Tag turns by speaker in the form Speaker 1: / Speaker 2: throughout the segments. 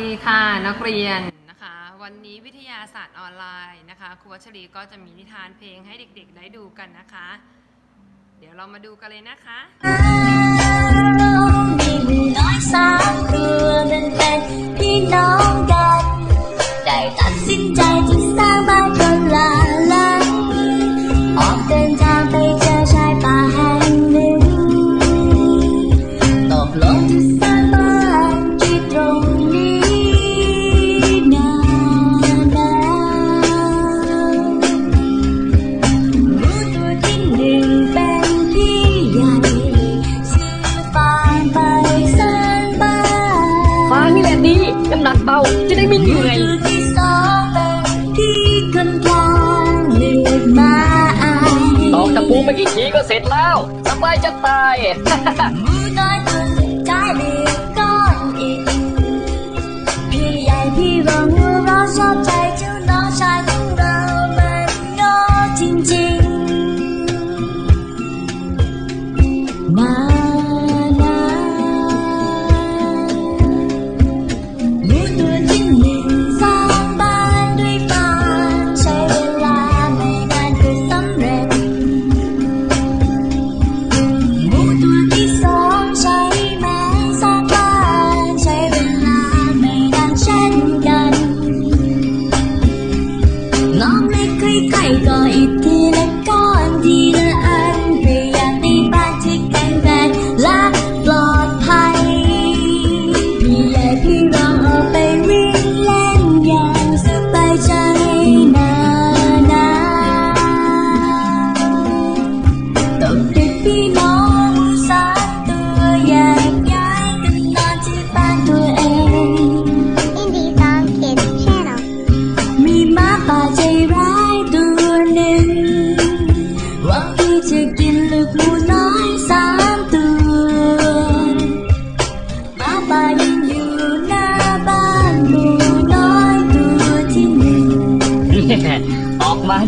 Speaker 1: ดีค่ะนักเรียนนะคะ วันนี้วิทยาศาสตร์ออนไลน์นะคะครูวัชรีก็จะมีนิทานเพลงให้เด็กๆได้ดูกันนะคะ เดี๋ยวเรามาดูกันเลยนะคะ
Speaker 2: มีนูน้อยสามครือเป็นเป็นพี่น้
Speaker 3: อ
Speaker 2: ง
Speaker 3: ทีก็เสร็จแล้ว สบายจะตาย
Speaker 2: น้องเล็กค่อย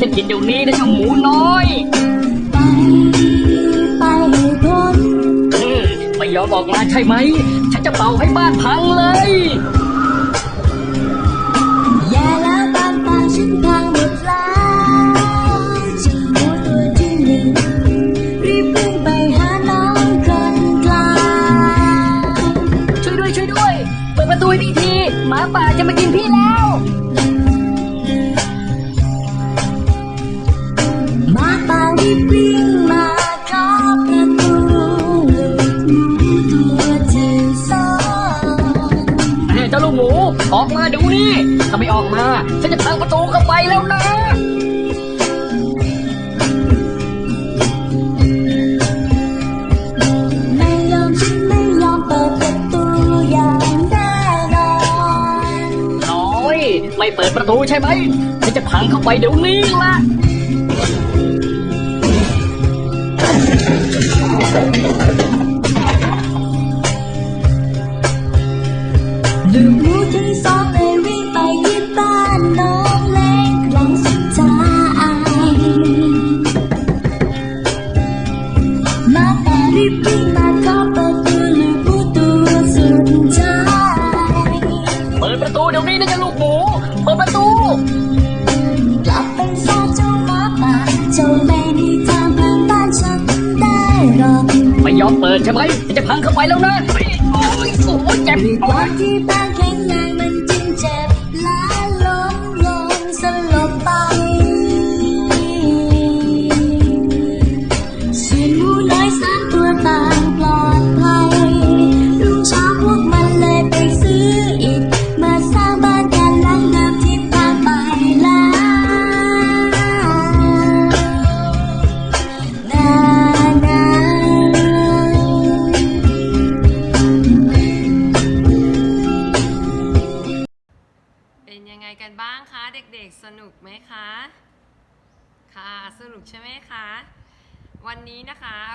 Speaker 2: จะกินเดี๋ยวนี้นะช่าง
Speaker 3: หมูน้อย
Speaker 2: ไปไปให้พ้น
Speaker 3: อืมไม่ยอมออกมาใช่ไหม ฉันจะเป่าให้บ้านพังเลย ถ้าไม่ออกมา ฉันจะพังประตูเข้าไปแล้วนะ
Speaker 2: ไม่ยอมฉันไม่ยอมเปิดประตูอย่างแน่นอน
Speaker 3: น้อยไม่เปิดประตูใช่ไหมฉันจะพังเข้าไปเดี๋ยวนี้ละ
Speaker 2: ลูกหมูทั้ง อมเปิด
Speaker 3: ใช่ไหมจะพังเข้าไปแล้วนะโอ้ยโอ้ยเจ็บ
Speaker 2: ที่บ้านแข็งแรง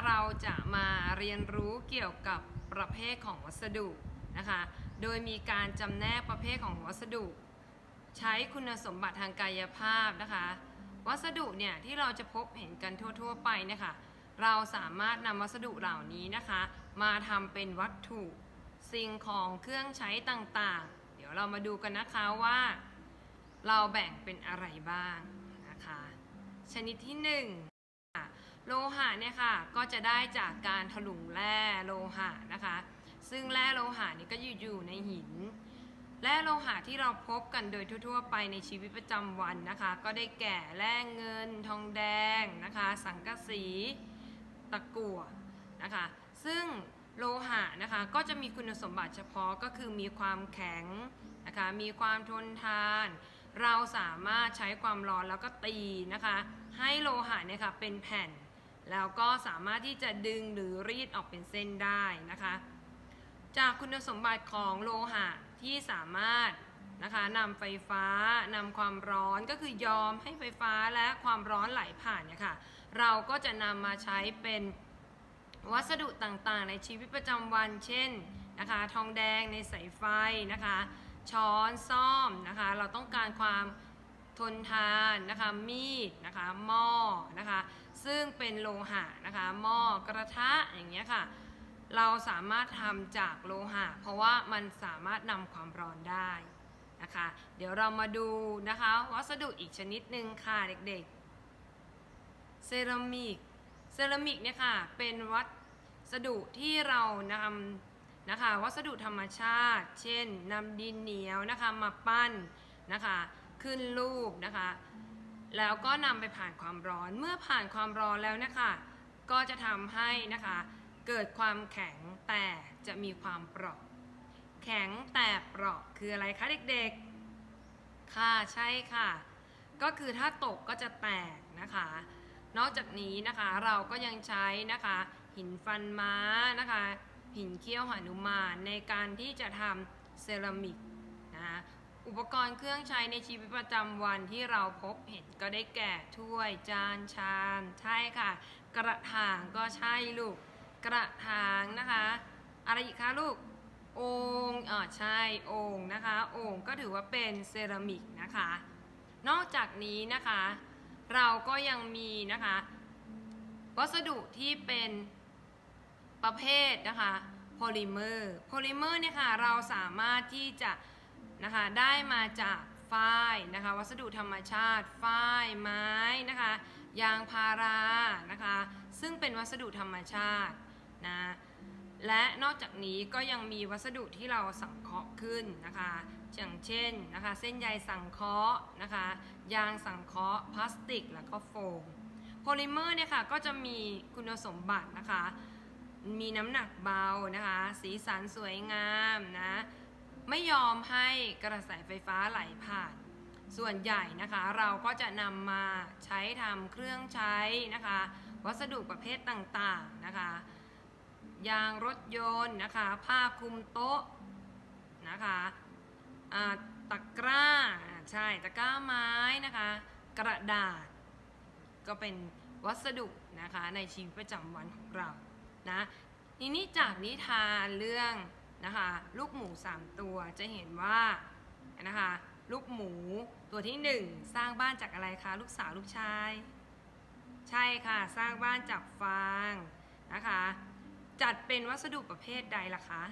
Speaker 1: เราจะมาเรียนรู้เกี่ยวกับประเภทของวัสดุนะคะ โดยมีการจำแนกประเภทของวัสดุ ใช้คุณสมบัติทางกายภาพนะคะ วัสดุเนี่ยที่เราจะพบเห็นกันทั่ว ๆ ไปเนี่ยค่ะเราสามารถนำวัสดุเหล่านี้นะคะ มาทำเป็นวัตถุ สิ่งของเครื่องใช้ต่างๆ เดี๋ยวยวเรามาดูกันนะคะว่า เราแบ่งเป็นอะไรบ้างนะคะ ชนิดที่หนึ่งค่ะ โลหะเนี่ยค่ะก็จะได้จากการถลุงแร่โลหะนะคะ ซึ่งแร่โลหะนี่ก็อยู่อยู่ในหิน แร่โลหะที่เราพบกันโดยทั่วๆ ไปในชีวิตประจำวันนะคะ ก็ได้แก่แร่เงิน ทองแดงนะคะ สังกะสีตะกั่วนะคะ ซึ่งโลหะนะคะก็จะมีคุณสมบัติเฉพาะก็คือมีความแข็งนะคะมีความทนทาน เราสามารถใช้ความร้อนแล้วก็ตีนะคะ ให้โลหะเนี่ยค่ะเป็นแผ่น แล้วก็สามารถที่จะดึงหรือรีดออกเป็นเส้นได้นะคะ จากคุณสมบัติของโลหะที่สามารถนะคะนำไฟฟ้านำความร้อนก็คือยอมให้ไฟฟ้าและความร้อนไหลผ่านเนี่ยค่ะ เราก็จะนำมาใช้เป็นวัสดุต่างๆ ในชีวิตประจำวัน เช่นนะคะ ทองแดงในสายไฟนะคะ ช้อนซ่อมนะคะ เราต้องการความทนทานนะคะ มีดนะคะ หม้อนะคะ ซึ่งเป็นโลหะนะคะหม้อกระทะอย่างเงี้ยค่ะ เราสามารถทำจากโลหะ เพราะว่ามันสามารถนำความร้อนได้นะคะ เดี๋ยวเรามาดูนะคะ วัสดุอีกชนิดหนึ่งค่ะเด็กๆ เซรามิก เซรามิกเนี่ยค่ะเป็นวัสดุที่เรานำนะคะวัสดุธรรมชาติ เช่นนำดินเหนียวนะคะมาปั้นนะคะขึ้นรูปนะคะ แล้วก็นำไปผ่านความร้อน เมื่อผ่านความร้อนแล้วนะคะ ก็จะทำให้นะคะ เกิดความแข็งแต่จะมีความเปราะ แข็งแต่เปราะคืออะไรคะเด็กๆ ค่ะใช่ค่ะ ก็คือถ้าตกก็จะแตกนะคะ นอกจากนี้นะคะเราก็ยังใช้นะคะ หินฟันม้านะคะ หินเขี้ยวหนุมานในการที่จะทำเซรามิก อุปกรณ์เครื่องใช้ในชีวิตประจำวันที่เราพบเห็นก็ได้แก่ถ้วยจานชามใช่ค่ะ กระถางก็ใช่ลูก กระถางนะคะ อะไรอีกคะลูกโอ่งอ่าใช่โอ่งนะคะโอ่งก็ถือว่าเป็นเซรามิกนะคะ นอกจากนี้นะคะ เราก็ยังมีนะคะ วัสดุที่เป็นประเภทนะคะโพลิเมอร์โพลิเมอร์เนี่ยค่ะเราสามารถที่จะ นะคะได้มาจากฝ้ายนะคะวัสดุธรรมชาติฝ้ายไม้นะคะยางพารานะคะซึ่งเป็นวัสดุธรรมชาตินะและนอกจากนี้ก็ยังมีวัสดุที่เราสังเคราะห์ขึ้นนะคะอย่างเช่นนะคะเส้นใยสังเคราะห์นะคะยางสังเคราะห์พลาสติก แล้วก็โฟมโพลิเมอร์เนี่ยค่ะก็จะมีคุณสมบัตินะคะมีน้ำหนักเบานะคะสีสันสวยงามนะ ไม่ยอมให้กระแสไฟฟ้าไหลผ่าน ส่วนใหญ่นะคะเราก็จะนำมาใช้ทำเครื่องใช้นะคะ วัสดุประเภทต่างๆนะคะยางรถยนต์นะคะ ผ้าคลุมโต๊ะนะคะตะกร้าใช่ตะกร้าไม้นะคะ กระดาษ ก็เป็นวัสดุนะคะในชีวิตประจำวันของเรานะทีนี้จากนิทานเรื่อง นะคะลูกหมูสามตัวจะเห็นว่านะคะลูกหมูตัวที่หนึ่งสร้างบ้านจากอะไรคะลูกสาวลูกชาย ใช่ค่ะสร้างบ้านจากฟางนะคะ จัดเป็นวัสดุประเภทใดล่ะคะ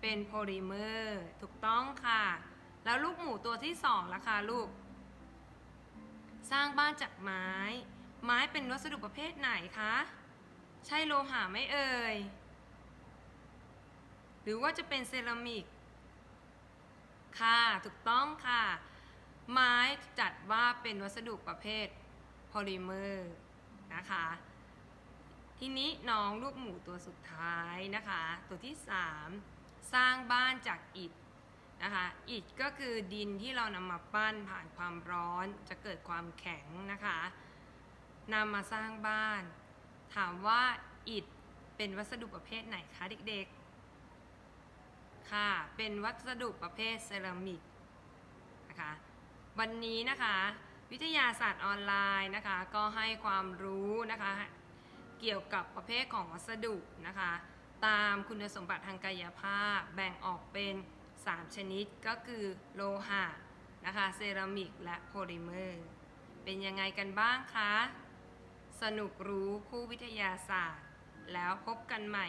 Speaker 1: เป็นโพลิเมอร์ถูกต้องค่ะ แล้วลูกหมูตัวที่สองล่ะคะลูก สร้างบ้านจากไม้ ไม้เป็นวัสดุประเภทไหนคะ ใช่โลหะไม่เอ่ย หรือว่าจะเป็นเซรามิก ค่ะ ถูกต้องค่ะ ไม้จัดว่าเป็นวัสดุประเภทโพลิเมอร์นะคะ ทีนี้น้องลูกหมูตัวสุดท้ายนะคะ ตัวที่ 3 สร้างบ้านจากอิฐนะคะ อิฐก็คือดินที่เรานำมาปั้นผ่านความร้อนจะเกิดความแข็งนะคะนำมาสร้างบ้าน ถามว่าอิฐเป็นวัสดุประเภทไหนคะเด็กๆ ค่ะ เป็นวัสดุประเภทเซรามิกนะคะ วันนี้นะคะ วิทยาศาสตร์ออนไลน์นะคะ ก็ให้ความรู้นะคะ เกี่ยวกับประเภทของวัสดุนะคะ ตามคุณสมบัติทางกายภาพแบ่งออกเป็น 3 ชนิดก็คือโลหะนะคะ เซรามิกและโพลิเมอร์ เป็นยังไงกันบ้างคะ สนุกรู้คู่วิทยาศาสตร์ แล้วพบกันใหม่